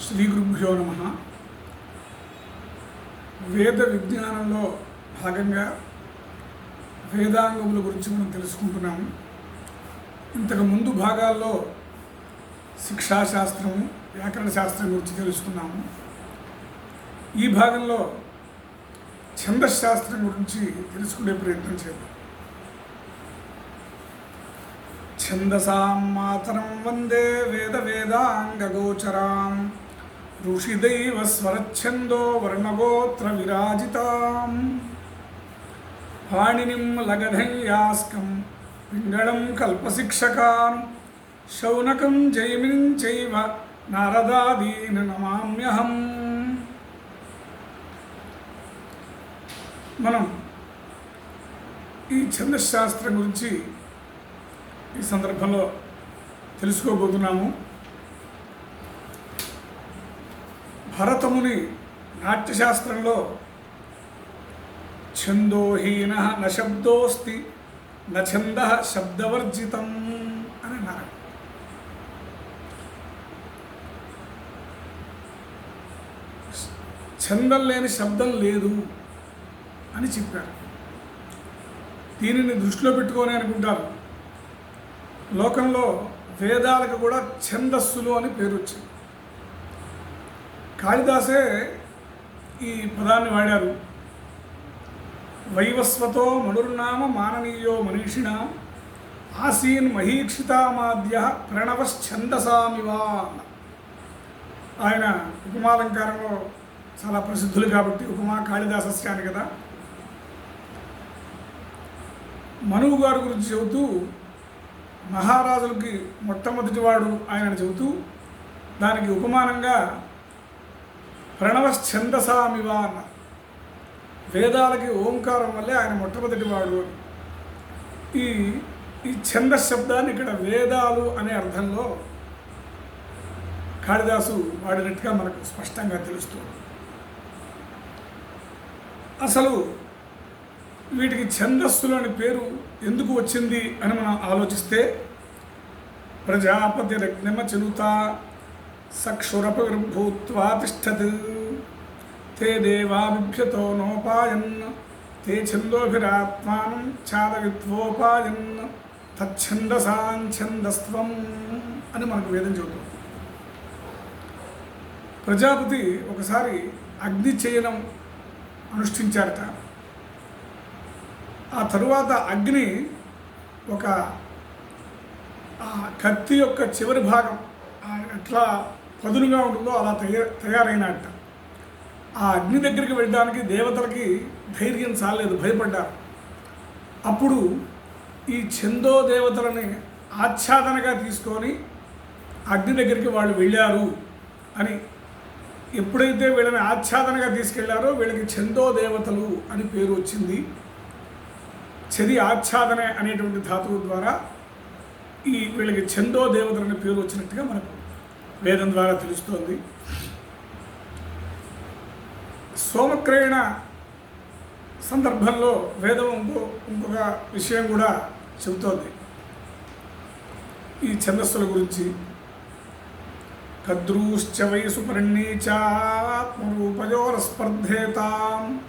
శ్రీ గురుభ్యో నమ. వేద విజ్ఞానంలో భాగంగా వేదాంగముల గురించి మనం తెలుసుకుంటున్నాము. ఇంతకు ముందు భాగాల్లో శిక్షాశాస్త్రము వ్యాకరణ శాస్త్రం గురించి తెలుసుకున్నాము. ఈ భాగంలో ఛందశాస్త్రం గురించి తెలుసుకునే ప్రయత్నం చేద్దాం. ఛందసాం మాతరం వందే వేద వేదాంగగోచరాం ఋషిదైవ స్వరచ్ఛందో వర్ణగోత్ర విరాజితాం పాణినిం లగధయ్యాస్కం పింగళం కల్పశిక్షకాం. శౌనకం జైమినిం చైవ నారదాదీన నమామ్యహం. మనం ఈ ఛందశాస్త్రం గురించి ఈ సందర్భంలో తెలుసుకోబోతున్నాము. భరతముని నాట్యశాస్త్రంలో ఛందోహీన నశబ్దోస్తి నఛంద శబ్దవర్జితం అని అన్నారు. ఛందం లేని శబ్దం లేదు అని చెప్పారు. దీనిని దృష్టిలో పెట్టుకొని అనుకుంటారు. లోకంలో వేదాలకు కూడా ఛందస్సులు అని పేరు వచ్చింది. కాళిదాసే ఈ పదాన్ని వాడారు. వైవస్వతో మనుర్నామ మాననీయో మనీషిణ ఆసీన్ మహీక్షితామాద్య ప్రణవశ్చందసామివా ఆయన ఉపమాలంకారంలో చాలా ప్రసిద్ధులు కాబట్టి ఉపమా కాళిదాసస్య అని కదా. మనువు గారి గురించి చెబుతూ మహారాజులకి మొట్టమొదటివాడు ఆయన చెబుతూ దానికి ఉపమానంగా ప్రణవశ్చందసామివా అన్న వేదాలకి ఓంకారం వల్లే ఆయన మొట్టమొదటివాడు అని. ఈ ఈ ఛంద శబ్దాన్ని ఇక్కడ వేదాలు అనే అర్థంలో కాళిదాసు వాడినట్టుగా మనకు స్పష్టంగా తెలుస్తుంది అసలు వీటికి ఛందస్సులు పేరు ఎందుకు వచ్చింది అని మనం ఆలోచిస్తే ప్రజాపతి రజ్ఞమ చెలుత సక్షురపవిర్భూత్వా తిష్టత్ తే దేవా నోపాయన్ తే ఛందోభిరాత్మానం ఛాదవిత్వోపాయన్ తచ్ఛందసాంఛందస్త్వం అని మనకు వేదం చెబుతుంది. ప్రజాపతి ఒకసారి అగ్ని చేయనం అనుష్ఠించారట. ఆ తరువాత అగ్ని ఒక కత్తి యొక్క చివరి భాగం అట్లా ఎట్లా పదునుగా ఉంటుందో అలా తయారు తయారైనట్ట ఆ అగ్ని దగ్గరికి వెళ్ళడానికి దేవతలకి ధైర్యం చాలేదు భయపడ్డారు. అప్పుడు ఈ చందో దేవతలని ఆచ్ఛాదనగా తీసుకొని అగ్ని దగ్గరికి వాళ్ళు వెళ్ళారు అని. ఎప్పుడైతే వీళ్ళని ఆచ్ఛాదనగా తీసుకెళ్ళారో వీళ్ళకి చందో దేవతలు అని పేరు వచ్చింది. చది ఆచ్ఛాదన అనేటువంటి ధాతువు ద్వారా ఈ వీళ్ళకి చందో దేవతలు అనే పేరు వచ్చినట్టుగా మనకు వేదం ద్వారా తెలుస్తోంది. సోమక్రయణ సందర్భంలో వేదం ఇంకో ఇంకొక విషయం కూడా చెబుతోంది. ఈ ఛందస్సుల గురించి. కద్రూశ్చ వయసు పరిణీచాత్మరూపయోరస్పర్ధేతాం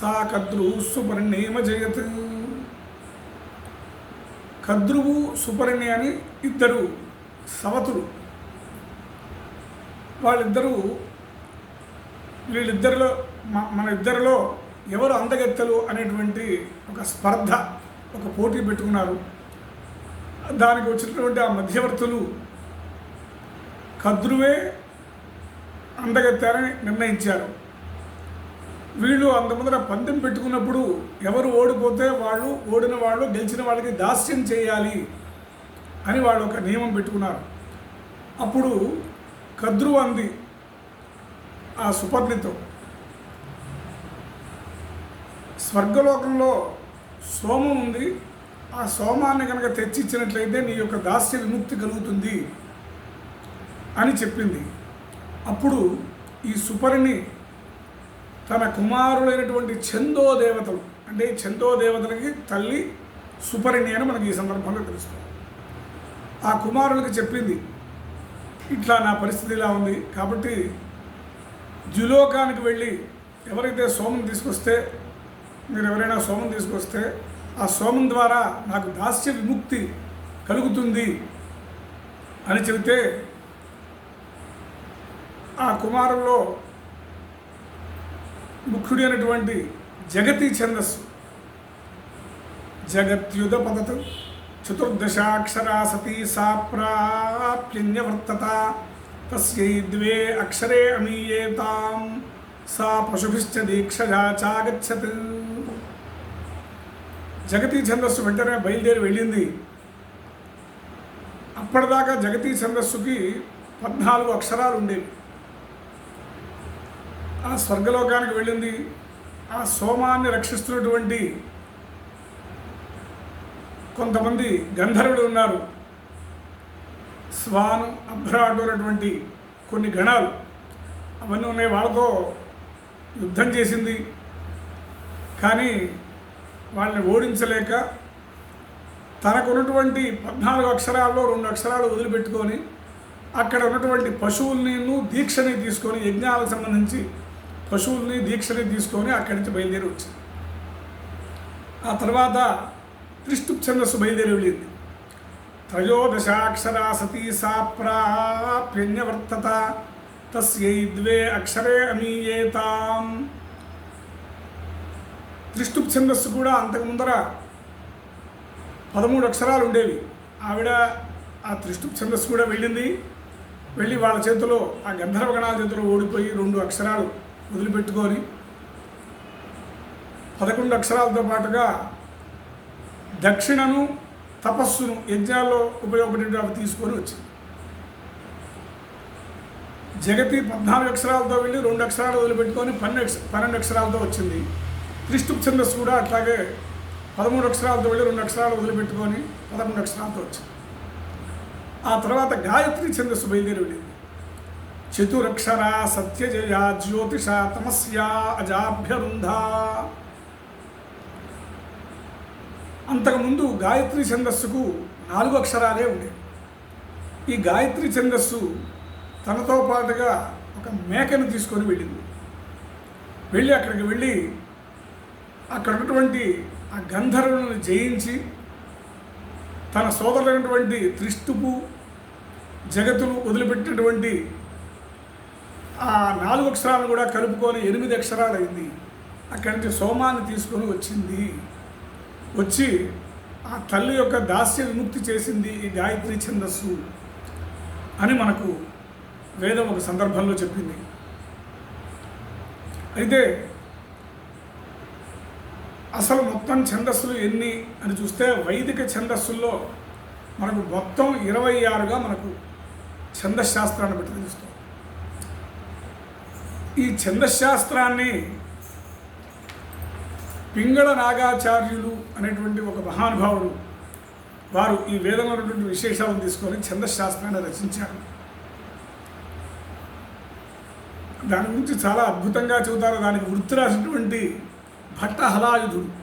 సా కద్రూ పరిణీమ జయత్. కద్రువు సుపర్ణి అని ఇద్దరు సవతులు. వాళ్ళిద్దరూ వీళ్ళిద్దరిలో మన ఇద్దరిలో ఎవరు అందగత్తెలు అనేటువంటి ఒక స్పర్ధ ఒక పోటీ పెట్టుకున్నారు. దానికి వచ్చినటువంటి ఆ మధ్యవర్తులు కద్రువే అందగత్తారని నిర్ణయించారు. వీళ్ళు అంత ముందర పందెం పెట్టుకున్నప్పుడు ఎవరు ఓడిపోతే వాళ్ళు ఓడిన వాళ్ళు గెలిచిన వాళ్ళకి దాస్యం చేయాలి అని వాళ్ళు ఒక నియమం పెట్టుకున్నారు. అప్పుడు కద్రు అంది ఆ సుపర్ణితో. స్వర్గలోకంలో సోమం ఉంది ఆ సోమాన్ని కనుక తెచ్చిచ్చినట్లయితే నీ యొక్క దాస్య విముక్తి కలుగుతుంది అని చెప్పింది. అప్పుడు ఈ సుపరిణి తన కుమారులైనటువంటి చందో దేవతలు అంటే ఈ చందో దేవతలకి తల్లి సుపరిణి అని మనకి ఈ సందర్భంలో తెలుస్తుంది. ఆ కుమారులకి చెప్పింది ఇట్లా నా పరిస్థితి ఇలా ఉంది. కాబట్టి ద్యులోకానికి వెళ్ళి ఎవరైతే సోమం తీసుకొస్తే మీరు ఎవరైనా సోమం తీసుకొస్తే ఆ సోమం ద్వారా నాకు దాస్య విముక్తి కలుగుతుంది అని చెబితే ఆ కుమారుల్లో ముఖ్యుడి అయినటువంటి జగతి ఛందస్సు. జగత్యుధ పద్ధతులు చతుర్దశాక్షరా సతీ సా ప్రాప్యన్యవర్తత తస్యై ద్వే అక్షరే అమీయేతాం సా పశుభిశ్చ దీక్షగా చాగచ్చత్ జగతీ ఛందస్సు వెంటనే బయలుదేరి వెళ్ళింది. అప్పటిదాకా జగతీ ఛందస్సుకి పద్నాలుగు అక్షరాలు ఉండేవి. ఆ స్వర్గలోకానికి వెళ్ళింది. ఆ సోమాన్ని రక్షిస్తున్నటువంటి కొంతమంది గంధర్వులు ఉన్నారు. స్వాను అభ్రాడు అనేటువంటి కొన్ని గణాలు అవన్నీ ఉన్నాయి. వాళ్ళతో యుద్ధం చేసింది. కానీ వాళ్ళని ఓడించలేక తనకున్నటువంటి పద్నాలుగు అక్షరాల్లో రెండు అక్షరాలు వదిలిపెట్టుకొని అక్కడ ఉన్నటువంటి పశువుల్ని దీక్షని తీసుకొని యజ్ఞాలకు సంబంధించి పశువుల్ని దీక్షని తీసుకొని అక్కడి నుంచి బయలుదేరి వచ్చింది ఆ తర్వాత త్రిష్టు బయలుదేరి వెళ్ళింది త్రయోదశాక్షరా సతీ సా ప్రాప్యన్యవర్తత తస్యై ద్వే అక్షరే అమీయేతాం. త్రిష్టుప్ ఛందస్సు కూడా అంతకు ముందర పదమూడు అక్షరాలు ఉండేవి. ఆవిడ ఆ త్రిష్టుప్ ఛందస్సు కూడా వెళ్ళింది. వెళ్ళి వాళ్ళ చేతిలో ఆ గంధర్వ గణాల చేతిలో ఓడిపోయి రెండు అక్షరాలు వదిలిపెట్టుకొని పదకొండు అక్షరాలతో పాటుగా దక్షిణను తపస్సును యజ్ఞాల్లో ఉపయోగపడేవి అవి తీసుకొని వచ్చింది. జగతి పద్నాలుగు అక్షరాలతో వెళ్ళి రెండు అక్షరాలు వదిలిపెట్టుకొని పన్నెండు పన్నెండు అక్షరాలతో వచ్చింది. త్రిష్టుప్ ఛందస్సు కూడా అట్లాగే పదమూడు అక్షరాలతో వెళ్ళి రెండు అక్షరాలు వదిలిపెట్టుకొని పదకొండు అక్షరాలతో వచ్చింది. ఆ తర్వాత గాయత్రి ఛందస్సు బయలుదేరి వెళ్ళింది. చతురక్షర సత్యజయ జ్యోతిష తమస్యా అజాభ్యరుంధ అంతకుముందు గాయత్రి ఛందస్సుకు నాలుగు అక్షరాలే ఉండేవి. ఈ గాయత్రి ఛందస్సు తనతో పాటుగా ఒక మేకను తీసుకొని వెళ్ళింది. వెళ్ళి అక్కడికి వెళ్ళి అక్కడ ఉన్నటువంటి ఆ గంధర్వులను జయించి తన సోదరులైనటువంటి త్రిష్టుపు జగత్తును వదిలిపెట్టినటువంటి ఆ నాలుగు అక్షరాలను కూడా కలుపుకొని ఎనిమిది అక్షరాలు అయింది అక్కడి నుంచి సోమాన్ని తీసుకొని వచ్చింది. వచ్చి ఆ తల్లి యొక్క దాస్య విముక్తి చేసింది ఈ గాయత్రి ఛందస్సు అని మనకు వేదం ఒక సందర్భంలో చెప్పింది. అయితే అసలు మొత్తం ఛందస్సులు ఎన్ని అని చూస్తే వైదిక ఛందస్సుల్లో మనకు మొత్తం ఇరవై ఆరుగా మనకు ఛందశాస్త్రాన్ని బట్టి తెలుస్తాం ఈ ఛందశాస్త్రాన్ని పింగళ నాగాచార్యులు అనేటువంటి ఒక మహానుభావుడు వారు ఈ వేదంలో ఉన్నటువంటి విశేషాలను తీసుకొని ఛందశాస్త్రాన్ని రచించారు. దాని గురించి చాలా అద్భుతంగా చెబుతారు. దానికి వృత్తి రాసినటువంటి భట్టహలాయుధుడు.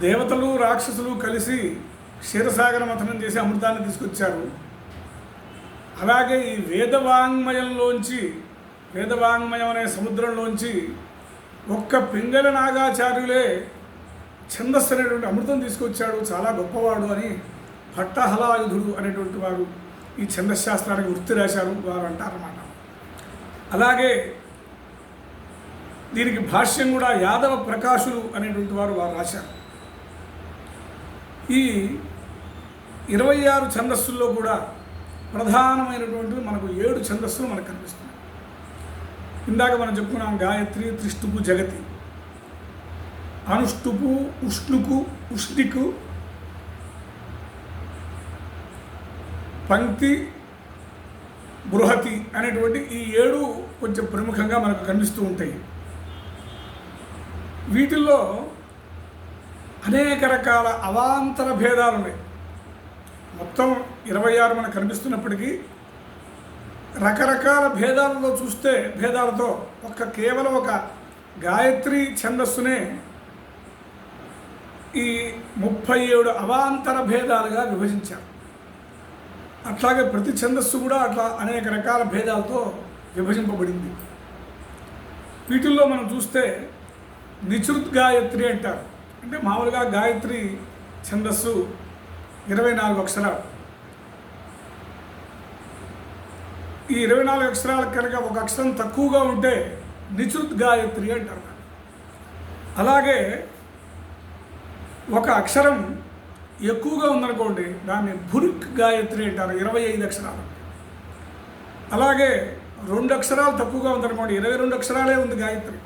దేవతలు రాక్షసులు కలిసి క్షీరసాగర మథనం చేసి అమృతాన్ని తీసుకొచ్చారు. అలాగే ఈ వేదవాంగ్మయంలోంచి వేదవాంగ్మయం అనే సముద్రంలోంచి ఒక్క పింగళ నాగాచార్యులే ఛందస్సు అనేటువంటి అమృతం తీసుకొచ్చాడు. చాలా గొప్పవాడు అని భట్టహలాయుధుడు అనేటువంటి వారు ఈ ఛందశాస్త్రానికి వృత్తి రాశారు వారు అంటారన్నమాట. అలాగే దీనికి భాష్యం కూడా యాదవ ప్రకాశులు అనేటువంటి వారు వారు రాశారు. ఈ ఇరవై ఆరు ఛందస్సుల్లో కూడా ప్రధానమైనటువంటి మనకు ఏడు ఛందస్సులు మనకు కనిపిస్తున్నాయి. ఇందాక మనం చెప్పుకున్నాం గాయత్రి త్రిష్టుపు జగతి. అనుష్టుపు ఉష్ణుకు ఉష్ణికు పంక్తి బృహతి అనేటువంటి ఈ ఏడు కొంచెం ప్రముఖంగా మనకు కనిపిస్తూ ఉంటాయి. వీటిల్లో అనేక రకాల అవాంతర భేదాలు ఉన్నాయి మొత్తం ఇరవై ఆరు మనకు కనిపిస్తున్నప్పటికీ రకరకాల భేదాలతో చూస్తే భేదాలతో ఒక కేవలం ఒక గాయత్రి ఛందస్సునే ఈ ముప్పై ఏడు అవాంతర భేదాలుగా విభజించారు. అట్లాగే ప్రతి ఛందస్సు కూడా అట్లా అనేక రకాల భేదాలతో విభజింపబడింది. వీటిల్లో మనం చూస్తే నిచృత్ గాయత్రి అంటారు. అంటే మామూలుగా గాయత్రి ఛందస్సు ఇరవై నాలుగు అక్షరాలు. ఈ ఇరవై నాలుగు అక్షరాలు కనుక ఒక అక్షరం తక్కువగా ఉంటే నిచృత్ గాయత్రి అంటారు. అలాగే ఒక అక్షరం ఎక్కువగా ఉందనుకోండి దాన్ని భురిక్ గాయత్రి అంటారు ఇరవై ఐదు అక్షరాలు. అలాగే రెండు అక్షరాలు తక్కువగా ఉందనుకోండి ఇరవై రెండు అక్షరాలే ఉంది గాయత్రి.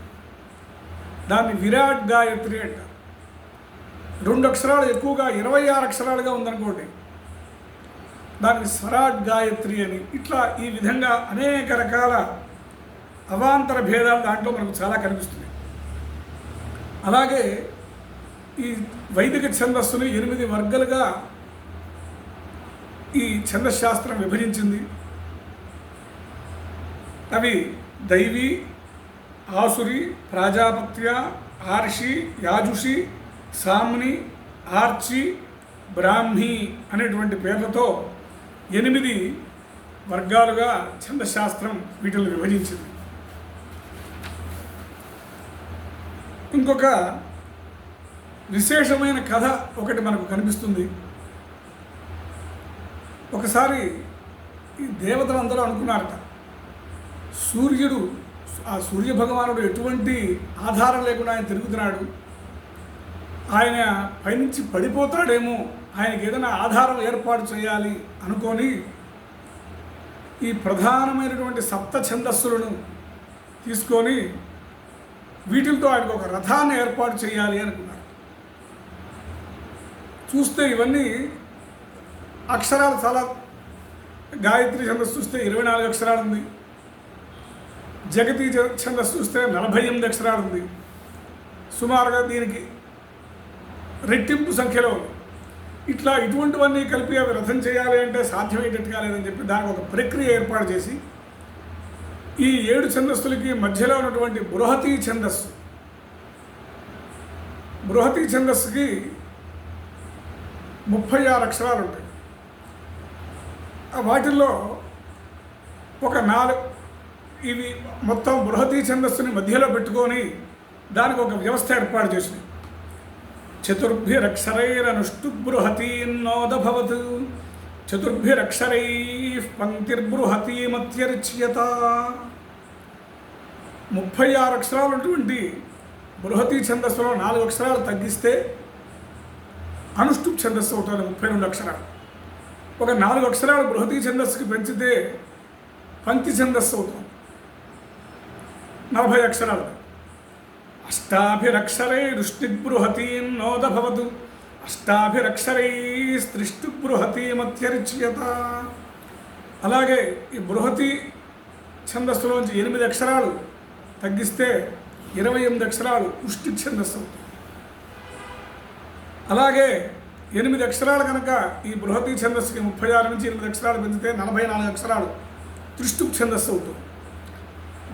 దాన్ని విరాట్ గాయత్రి అంటారు. రెండు అక్షరాలు ఎక్కువగా ఇరవై ఆరు అక్షరాలుగా ఉందనుకోండి దానికి స్వరాజ్ గాయత్రి అని. ఇట్లా ఈ విధంగా అనేక రకాల అవాంతర భేదాలు దాంట్లో మనకు చాలా కనిపిస్తుంది అలాగే ఈ వైదిక ఛందస్సును ఎనిమిది వర్గాలుగా ఈ ఛందశాస్త్రం విభజించింది. అవి దైవీ ఆసురి ప్రాజాపత్య ఆర్షి యాజుషి సామ్ని ఆర్చి బ్రాహ్మి అనేటువంటి పేర్లతో ఎనిమిది వర్గాలుగా ఛందశాస్త్రం వీటిని విభజించింది. ఇంకొక విశేషమైన కథ ఒకటి మనకు కనిపిస్తుంది. ఒకసారి ఈ దేవతలందరూ అనుకున్నారట సూర్యుడు ఆ సూర్య భగవానుడు ఎటువంటి ఆధారం లేకుండా ఆయన తిరుగుతున్నాడు ఆయన పైనుంచి పడిపోతాడేమో ఆయనకి ఏదైనా ఆధారం ఏర్పాటు చేయాలి అనుకొని ఈ ప్రధానమైనటువంటి సప్త ఛందస్సులను తీసుకొని వీటితో ఆయనకు ఒక రథాన్ని ఏర్పాటు చేయాలి అనుకున్నారు. చూస్తే ఇవన్నీ అక్షరాలు చాలా గాయత్రి ఛందస్సు చూస్తే ఇరవై నాలుగు అక్షరాలు ఉంది. జగతి ఛందస్సు చూస్తే నలభై ఎనిమిది అక్షరాలు ఉంది. సుమారుగా దీనికి రెట్టింపు సంఖ్యలో ఉంది. ఇట్లా ఇటువంటివన్నీ కలిపి అవి రథం చేయాలి అంటే సాధ్యమయ్యేటట్టుగా లేదని చెప్పి దానికి ఒక ప్రక్రియ ఏర్పాటు చేసి ఈ ఏడు ఛందస్సులకి మధ్యలో ఉన్నటువంటి బృహతీ ఛందస్సు బృహతి ఛందస్సుకి ముప్పై ఆరు అక్షరాలు ఉంటాయి. వాటిల్లో ఒక నాలుగు ఇవి మొత్తం బృహతి ఛందస్సుని మధ్యలో పెట్టుకొని దానికి ఒక వ్యవస్థ ఏర్పాటు చేసింది చతుర్భిరక్షరైరనుష్టుబృహతీన్నోదభవత్ చతుర్భిరక్షరై పంక్తిర్బృహతీమత్యర్చ్యత ముప్పై ఆరు అక్షరాలు ఉన్నటువంటి బృహతి ఛందస్సులో నాలుగు అక్షరాలు తగ్గిస్తే అనుష్టుప్ ఛందస్సు అవుతుంది ముప్పై రెండు అక్షరాలు ఒక నాలుగు అక్షరాలు బృహతి ఛందస్సుకి పెంచితే పంక్తి ఛందస్సు అవుతుంది నలభై అక్షరాలు అష్టాభిరక్షరై వృష్టిబృహతీన్నోదభవతు అష్టాభిరక్షరై స్త్రిష్టిబృహతీమత్యరిచ్యత అలాగే ఈ బృహతి ఛందస్సులోంచి ఎనిమిది అక్షరాలు తగ్గిస్తే ఇరవై ఎనిమిది అక్షరాలు ఉష్టి ఛందస్సు. అలాగే ఎనిమిది అక్షరాలు కనుక ఈ బృహతి ఛందస్సుకి ముప్పై ఆరు నుంచి ఎనిమిది అక్షరాలు పెంచితే నలభై నాలుగు అక్షరాలు త్రిష్టు ఛందస్సు అవుతుంది.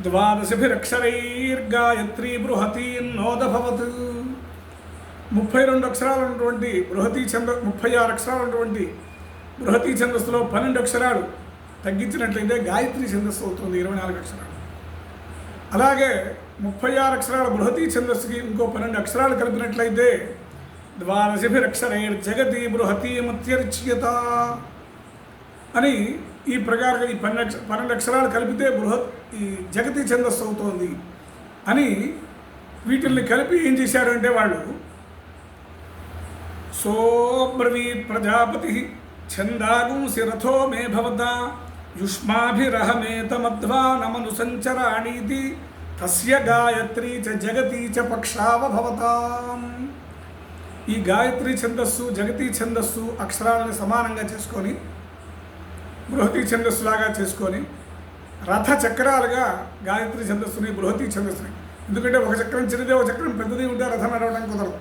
ద్వాదశభిరక్షరైర్గాయత్రీ బృహతీన్నోదభవత్ ముప్పై రెండు అక్షరాలు ఉన్నటువంటి బృహతి ఛంద ముప్పై ఆరు అక్షరాలు ఉన్నటువంటి బృహతి ఛందస్సులో పన్నెండు అక్షరాలు తగ్గించినట్లయితే గాయత్రి ఛందస్సు అవుతుంది ఇరవై నాలుగు అక్షరాలు. అలాగే ముప్పై ఆరు అక్షరాల బృహతి ఛందస్సుకి ఇంకో పన్నెండు అక్షరాలు కలిపినట్లయితే ద్వాదశభిరక్షరైర్ జగతి బృహతీమత్యర్చ్యత అని ఈ ప్రకారంగా ఈ పన్నెండు పన్నెండు అక్షరాలు కలిపితే బృహత్ ఈ జగతి ఛందస్సు అవుతోంది అని వీటిల్ని కలిపి ఏం చేశారంటే వాళ్ళు సోబ్రవీ ప్రజాపతి ఛందాగుంసి రథో మే భవత యుష్మాభిరహమేతమధ్వానమను సంచరాణీతి తస్య గాయత్రీ చ జగతి చ పక్షావభవతాం ఈ గాయత్రి ఛందస్సు జగతి ఛందస్సు అక్షరాలను సమానంగా చేసుకొని బృహతి ఛందస్సులాగా చేసుకొని రథ చక్రాలుగా గాయత్రి ఛందస్సుని బృహతి ఛందస్సుని. ఎందుకంటే ఒక చక్రం చిన్నదే ఒక చక్రం పెద్దది ఉంటే రథం నడవడం కుదరదు.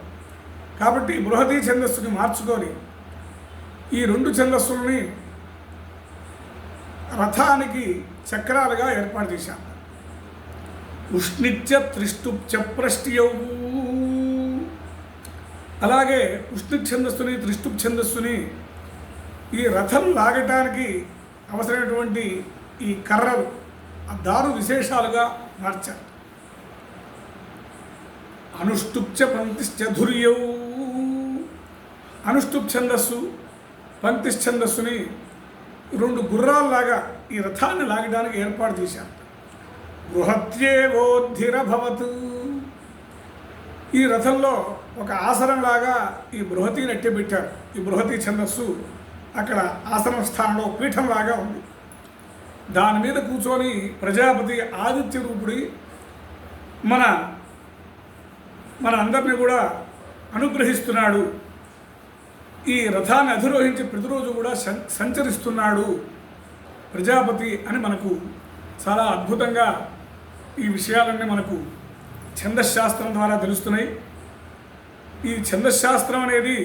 కాబట్టి బృహతి ఛందస్సుని మార్చుకొని ఈ రెండు ఛందస్సుల్ని రథానికి చక్రాలుగా ఏర్పాటు చేశాను ఉష్ణిత్య త్రిష్టుప్చ ప్రష్టియవు అలాగే ఉష్ణి ఛందస్సుని త్రిష్టుప్ ఛందస్సుని ఈ రథం లాగటానికి అవసరమైనటువంటి ఈ కర్రలు ఆ దారు విశేషాలుగా మార్చారు. అనుష్టుప్చ పంతిశ్చ ధుర్యౌ. అనుష్టుప్ ఛందస్సు పంతిశ్చందస్సుని రెండు గుర్రాల్లాగా ఈ రథాన్ని లాగడానికి ఏర్పాటు చేశారు. బృహత్యేవోద్ధిరభవత్. ఈ రథంలో ఒక ఆసనంలాగా ఈ బృహతి నెట్టబెట్టారు ఈ బృహతి ఛందస్సు అక్కడ ఆసనం స్థానంలో పీఠంలాగా ఉంది. దాని మీద కూర్చొని ప్రజాపతి ఆదిత్య రూపుడి మన మన అందరినీ కూడా అనుగ్రహిస్తున్నాడు. ఈ రథాన్ని అధిరోహించి ప్రతిరోజు కూడా సంచరిస్తున్నాడు ప్రజాపతి అని మనకు చాలా అద్భుతంగా ఈ విషయాలన్నీ మనకు ఛందశాస్త్రం ద్వారా తెలుస్తున్నాయి. ఈ ఛందశాస్త్రం అనేది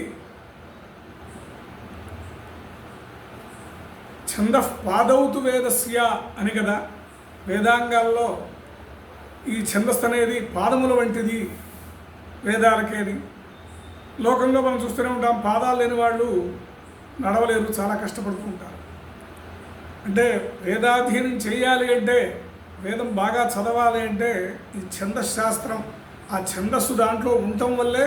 ఛంద పాదౌతు వేదస్య అని కదా వేదాంగాల్లో ఈ ఛందస్సు అనేది పాదముల వంటిది వేదాలకేది. లోకంలో మనం చూస్తూనే ఉంటాం పాదాలు లేని వాళ్ళు నడవలేరు చాలా కష్టపడుతూ ఉంటారు. అంటే వేదాధ్యయనం చేయాలి అంటే వేదం బాగా చదవాలి అంటే ఈ ఛందశాస్త్రం ఆ ఛందస్సు దాంట్లో ఉండటం వల్లే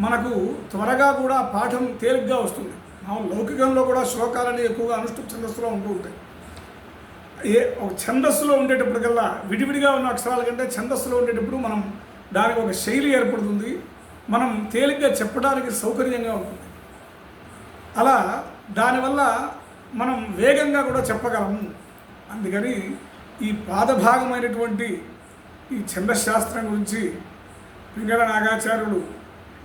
మనకు త్వరగా కూడా పాఠం తేలిగ్గా వస్తుంది. లౌకికంలో కూడా శ్లోకాలని ఎక్కువగా అనుష్ఠుప్ ఛందస్సులో ఉంటూ ఉంటాయి. ఏ ఒక ఛందస్సులో ఉండేటప్పటికల్లా విడివిడిగా ఉన్న అక్షరాల కంటే ఛందస్సులో ఉండేటప్పుడు మనం దానికి ఒక శైలి ఏర్పడుతుంది. మనం తేలిగ్గా చెప్పడానికి సౌకర్యంగా ఉంటుంది. అలా దానివల్ల మనం వేగంగా కూడా చెప్పగలము. అందుకని ఈ పాదభాగమైనటువంటి ఈ ఛందశాస్త్రం గురించి పింగళ నాగాచార్యులు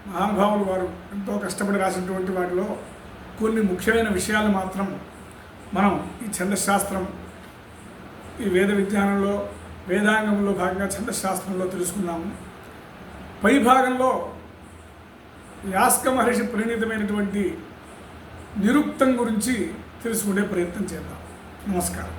మహానుభావులు వారు ఎంతో కష్టపడి రాసినటువంటి వాటిలో కొన్ని ముఖ్యమైన విషయాలు మాత్రం మనం ఈ ఛందశాస్త్రం ఈ వేద విజ్ఞానంలో వేదాంగంలో భాగంగా ఛందశాస్త్రంలో తెలుసుకున్నాము. పై భాగంలో యాస్క మహర్షి పరిణితమైనటువంటి నిరుక్తం గురించి తెలుసుకునే ప్రయత్నం చేద్దాం. నమస్కారం.